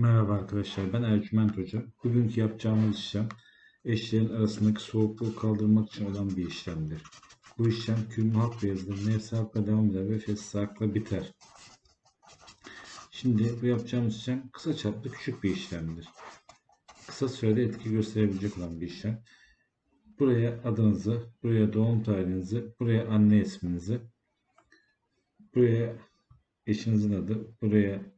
Merhaba arkadaşlar, ben Ercüment Hoca. Bugünkü yapacağımız işlem eşlerin arasındaki soğukluğu kaldırmak için olan bir işlemdir. Bu işlem kürmü hak ve yazılır, nefsi hakla devam eder ve fesli hakla biter. Şimdi bu yapacağımız işlem kısa çaplı küçük bir işlemdir. Kısa sürede etki gösterebilecek olan bir işlem. Buraya adınızı, buraya doğum tarihinizi, buraya anne isminizi, buraya eşinizin adı, buraya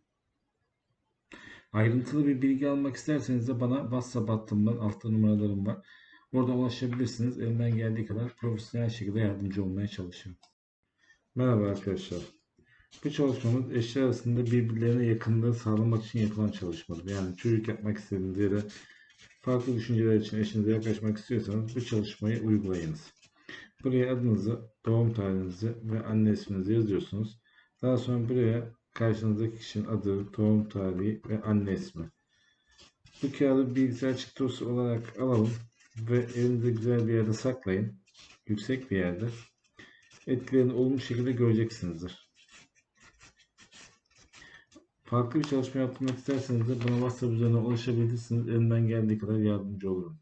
Ayrıntılı bir bilgi almak isterseniz de bana WhatsApp hattımdan altta numaralarım var. Oradan ulaşabilirsiniz. Elimden geldiği kadar profesyonel şekilde yardımcı olmaya çalışıyorum. Merhaba arkadaşlar. Bu çalışmamız eşler arasında birbirlerine yakınlığı sağlamak için yapılan çalışmadır. Yani çocuk yapmak istediğiniz ya farklı düşünceler için eşinize yaklaşmak istiyorsanız bu çalışmayı uygulayınız. Buraya adınızı, doğum tarihinizi ve anne isminizi yazıyorsunuz. Daha sonra buraya karşınızdaki kişinin adı, doğum tarihi ve anne ismi. Bu kağıdı bilgisayar çıktısı olarak alalım ve elinizde güzel bir yerde saklayın. Yüksek bir yerde. Etkilerini olumlu şekilde göreceksinizdir. Farklı bir çalışma yaptırmak isterseniz de bana WhatsApp üzerinden ulaşabilirsiniz. Elimden geldiği kadar yardımcı olurum.